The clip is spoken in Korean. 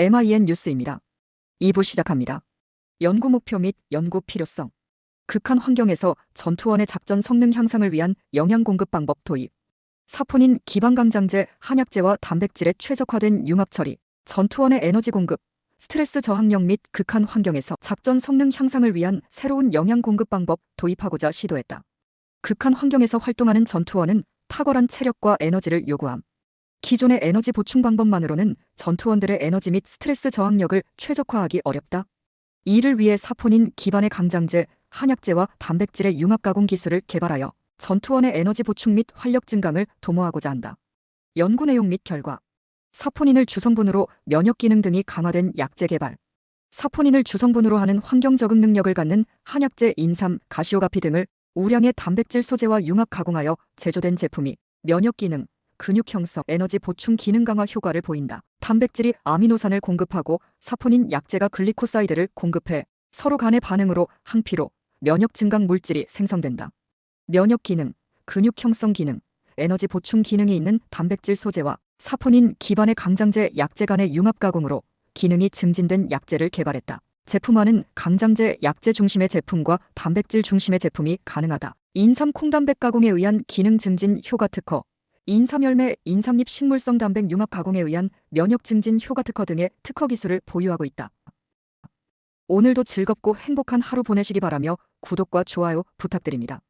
MIN 뉴스입니다. 2부 시작합니다. 연구 목표 및 연구 필요성. 극한 환경에서 전투원의 작전 성능 향상을 위한 영양 공급 방법 도입. 사포닌 기반강장제, 한약제와 단백질의 최적화된 융합 처리. 전투원의 에너지 공급. 스트레스 저항력 및 극한 환경에서 작전 성능 향상을 위한 새로운 영양 공급 방법 도입하고자 시도했다. 극한 환경에서 활동하는 전투원은 탁월한 체력과 에너지를 요구함. 기존의 에너지 보충 방법만으로는 전투원들의 에너지 및 스트레스 저항력을 최적화하기 어렵다. 이를 위해 사포닌 기반의 강장제, 한약제와 단백질의 융합 가공 기술을 개발하여 전투원의 에너지 보충 및 활력 증강을 도모하고자 한다. 연구 내용 및 결과 사포닌을 주성분으로 면역 기능 등이 강화된 약제 개발 사포닌을 주성분으로 하는 환경 적응 능력을 갖는 한약제 인삼, 가시오가피 등을 우량의 단백질 소재와 융합 가공하여 제조된 제품이 면역 기능, 근육 형성, 에너지 보충 기능 강화 효과를 보인다. 단백질이 아미노산을 공급하고 사포닌 약제가 글리코사이드를 공급해 서로 간의 반응으로 항피로, 면역 증강 물질이 생성된다. 면역 기능, 근육 형성 기능, 에너지 보충 기능이 있는 단백질 소재와 사포닌 기반의 강장제 약제 간의 융합 가공으로 기능이 증진된 약제를 개발했다. 제품화는 강장제 약제 중심의 제품과 단백질 중심의 제품이 가능하다. 인삼 콩단백 가공에 의한 기능 증진 효과 특허, 인삼열매, 인삼잎 식물성 단백 융합 가공에 의한 면역 증진 효과 특허 등의 특허 기술을 보유하고 있다. 오늘도 즐겁고 행복한 하루 보내시기 바라며 구독과 좋아요 부탁드립니다.